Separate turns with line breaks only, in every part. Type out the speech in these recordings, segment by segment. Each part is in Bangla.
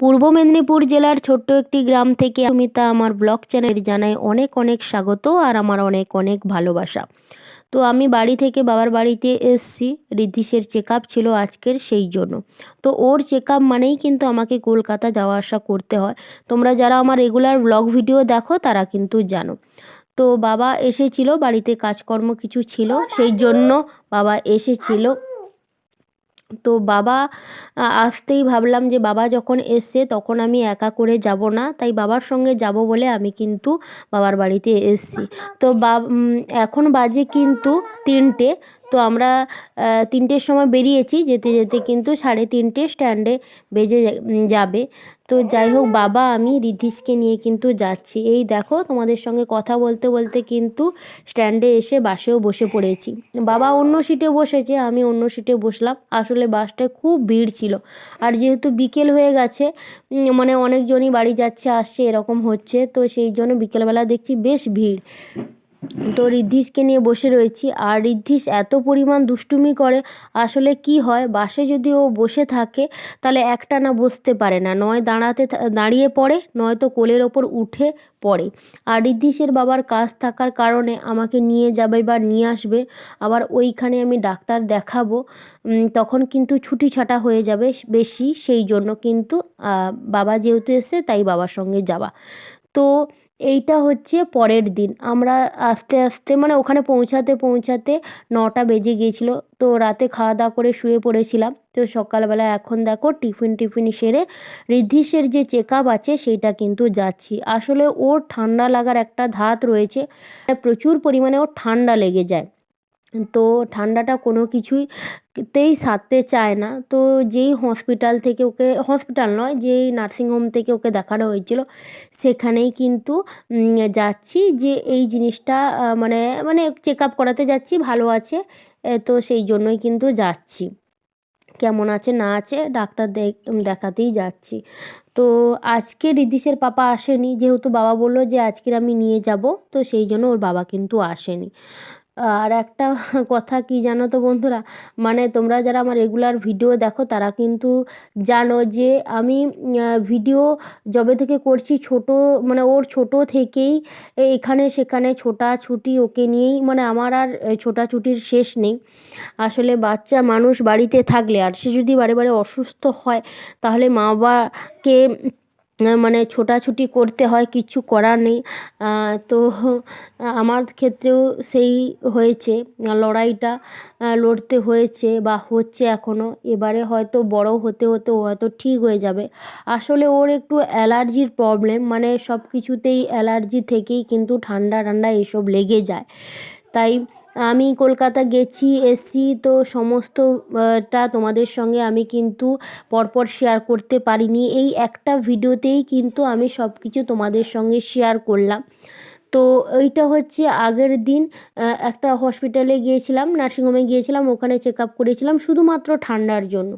পূর্ব মেদিনীপুর জেলার ছোট্ট একটি গ্রাম থেকে অমিতা আমার ব্লগ চ্যানেল জানাই অনেক অনেক স্বাগত আর আমার অনেক অনেক ভালোবাসা। তো আমি বাড়ি থেকে বাবার বাড়িতে এসছি রিদ্ধিসের চেক আপ ছিল আজকের সেই জন্য। তো ওর চেক আপ মানেই কিন্তু আমাকে কলকাতা যাওয়া আসা করতে হয়। তোমরা যারা আমার রেগুলার ব্লগ ভিডিও দেখো তারা কিন্তু জানো। তো বাবা এসেছিল বাড়িতে কাজকর্ম কিছু ছিল সেই জন্য বাবা এসেছিল। তো বাবা আসতেই ভাবলাম যে বাবা যখন এসছে তখন আমি একা করে যাব না। তাই বাবার সঙ্গে যাব বলে আমি কিন্তু বাবার বাড়িতে এসছি। তো বা এখন বাজে কিন্তু তিনটে। তো আমরা তিনটের সময় বেরিয়েছি, যেতে যেতে কিন্তু সাড়ে তিনটে স্ট্যান্ডে বেজে যাবে। তো যাই হোক, বাবা, আমি রিধিসকে নিয়ে কিন্তু যাচ্ছি। এই দেখো, তোমাদের সঙ্গে কথা বলতে বলতে কিন্তু স্ট্যান্ডে এসে বাসেও বসে পড়েছি। বাবা অন্য সিটে বসেছে, আমি অন্য সিটে বসলাম। আসলে বাসটায় খুব ভিড় ছিল। আর যেহেতু বিকেল হয়ে গেছে মানে অনেকজনই বাড়ি যাচ্ছে, আসছে, এরকম হচ্ছে। তো সেই জন্য বিকেলবেলা দেখছি বেশ ভিড়। তো ঋদ্ধিসকে নিয়ে বসে রয়েছি। আর ঋদ্ধিস এত পরিমাণ দুষ্টুমি করে, আসলে কি হয়? বাসে যদি ও বসে থাকে, তাহলে একটানা বসতে পারে না। নয় দাঁড়াতে দাঁড়িয়ে পড়ে নয়তো কোলের ওপর উঠে পড়ে। আর ঋদ্ধিসের বাবার কাজ থাকার কারণে আমাকে নিয়ে যাবে বা নিয়ে আসবে, আবার ওইখানে আমি ডাক্তার দেখাবো। তখন কিন্তু ছুটি ছাটা হয়ে যাবে বেশি, সেই জন্য কিন্তু বাবা যেহেতু এসে তাই বাবার সঙ্গে যাওয়া। তো এইটা হচ্ছে পরের দিন। আমরা আস্তে আস্তে মানে ওখানে পৌঁছাতে পৌঁছাতে নটা বেজে গিয়েছিল। তো রাতে খাওয়া দাওয়া করে শুয়ে পড়েছিলাম। তো সকালবেলা এখন দেখো টিফিন টিফিন সেরে রিদ্ধিসের যে চেক আছে সেইটা কিন্তু যাচ্ছি। আসলে ওর ঠান্ডা লাগার একটা ধাত রয়েছে। প্রচুর পরিমাণে ওর ঠান্ডা লেগে যায়। তো ঠান্ডাটা কোনো কিছুই তেই সারতে চায় না। তো যেই হসপিটাল থেকে ওকে হসপিটাল নয়, যেই নার্সিংহোম থেকে ওকে দেখানো হয়েছিল, সেখানেই কিন্তু যাচ্ছি যে এই জিনিসটা মানে মানে চেক আপ করাতে যাচ্ছি, ভালো আছে তো সেই জন্যই কিন্তু যাচ্ছি। কেমন আছে, না আছে, ডাক্তার দেখ- দেখাতেই যাচ্ছি। তো আজকে রিদিশের পাপা আসেনি, যেহেতু বাবা বলল যে আজকের আমি নিয়ে যাব, তো সেই জন্য ওর বাবা কিন্তু আসেনি। আর একটা কথা কি জানো তো বন্ধুরা? মানে তোমরা যারা আমার রেগুলার ভিডিও দেখো, তারা কিন্তু জানো যে আমি ভিডিও যবে থেকে করছি ছোট মানে ওর ছোট থেকেই এখানে সেখানে ছোটাছুটি ওকে নিয়েই মানে আমার আর ছোটাছুটির শেষ নেই। আসলে বাচ্চা মানুষ বাড়িতে থাকলে আর সে যদি বারে বারে অসুস্থ হয়, তাহলে মা বাবাকে মানে ছোটাছুটি করতে হয় কিচ্ছু করার নেই। তো আমার ক্ষেত্রেও সেই হয়েছে। লড়াইটা লড়তে হয়েছে বা হচ্ছে এখনও এবারে হয়তো বড় হতে হতে ও হয়তো ঠিক হয়ে যাবে। আসলে ওর একটু অ্যালার্জির প্রবলেম মানে সব কিছুতেই অ্যালার্জি থেকেই কিন্তু ঠান্ডা ঠান্ডা এসব লেগে যায়। তাই আমি কলকাতা গেছি, এসছি, তো সমস্তটা তোমাদের সঙ্গে আমি কিন্তু পরপর শেয়ার করতে পারিনি। এই একটা ভিডিওতেই কিন্তু আমি সব কিছু তোমাদের সঙ্গে শেয়ার করলাম। তো এইটা হচ্ছে আগের দিন একটা হসপিটালে গিয়েছিলাম নার্সিংহোমে গিয়েছিলাম, ওখানে চেক আপ করেছিলাম শুধুমাত্র ঠান্ডার জন্য।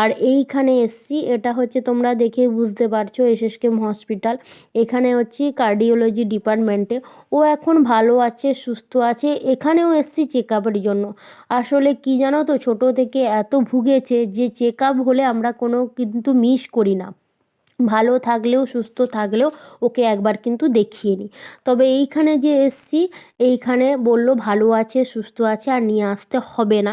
আর এইখানে এসছি, এটা হচ্ছে তোমরা দেখে বুঝতে পারছ এসএসকেএম হসপিটাল এখানে হচ্ছে কার্ডিওলজি ডিপার্টমেন্টে ও এখন ভালো আছে, সুস্থ আছে, এখানেও এসছি চেক আপের জন্য। আসলে কি জানো তো, ছোটো থেকে এত ভুগেছে যে চেক আপ হলে আমরা কোনো কিন্তু মিস করি না। ভালো থাকলেও, সুস্থ থাকলেও ওকে একবার কিন্তু দেখিয়ে নিই তবে এইখানে যে এসছি, এইখানে বলল ভালো আছে, সুস্থ আছে, আর নিয়ে আসতে হবে না।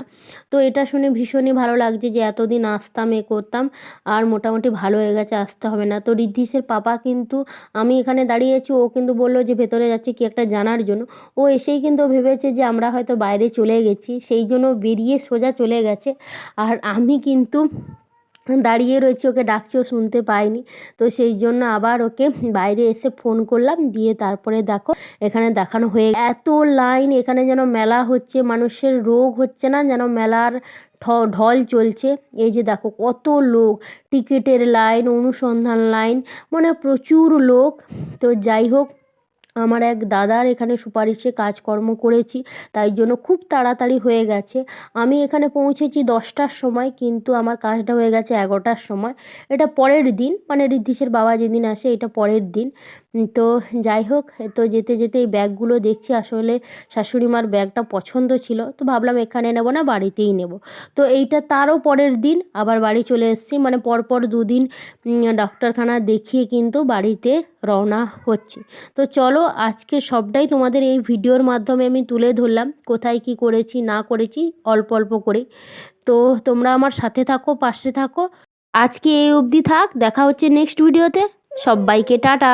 তো এটা শুনে ভীষণই ভালো লাগছে যে এতদিন আসতাম, এ করতাম, আর মোটামুটি ভালো হয়ে গেছে, আসতে হবে না। তো ঋদ্ধিসের পাপা কিন্তু, আমি এখানে দাঁড়িয়েছি, ও কিন্তু বলল যে ভেতরে যাচ্ছে কি একটা জানার জন্য। ও এসেই কিন্তু ভেবেছে যে আমরা হয়তো বাইরে চলে গেছি, সেই জন্য বেরিয়ে সোজা চলে গেছে। আর আমি কিন্তু দাঁড়িয়ে রয়েছে, ওকে ডাকছে, ও শুনতে পায়নি। তো সেই জন্য আবার ওকে বাইরে এসে ফোন করলাম, দিয়ে তারপরে দেখো, এখানে দেখানো হয়ে এত লাইন, এখানে যেন মেলা হচ্ছে, মানুষের রোগ হচ্ছে না, যেন মেলার ঢল চলছে। এই যে দেখো, কত লোক, টিকিটের লাইন, অনুসন্ধান লাইন মানে প্রচুর লোক। তো যাই হোক আমার এক দাদার এখানে সুপারিশে কাজকর্ম করেছি, তাই জন্য খুব তাড়াতাড়ি হয়ে গেছে। আমি এখানে পৌঁছেছি দশটার সময়, কিন্তু আমার কাজটা হয়ে গেছে এগারোটার সময়। এটা পরের দিন মানে ঋদ্ধিসের বাবা যেদিন আসে, এটা পরের দিন। তো যাই হোক, তো যেতে যেতে এই ব্যাগগুলো দেখছি। আসলে শাশুড়ি মার ব্যাগটা পছন্দ ছিল, তো ভাবলাম এখানে নেব না, বাড়িতেই নেব। তো এইটা তারও পরের দিন আবার বাড়ি চলে এসেছি। মানে পরপর দুদিন ডাক্তারখানা দেখিয়ে কিন্তু বাড়িতে রওনা হচ্ছি। তো চলো আজকে সবটাই তোমাদের এই ভিডিওর মাধ্যমে আমি তুলে ধরলাম, কোথায় কি করেছি, না করেছি, অল্প অল্প করে। তো তোমরা আমার সাথে থাকো, পাশে থাকো। আজকে এই অবধি থাক, দেখা হচ্ছে নেক্সট ভিডিওতে সবাইকে টাটা।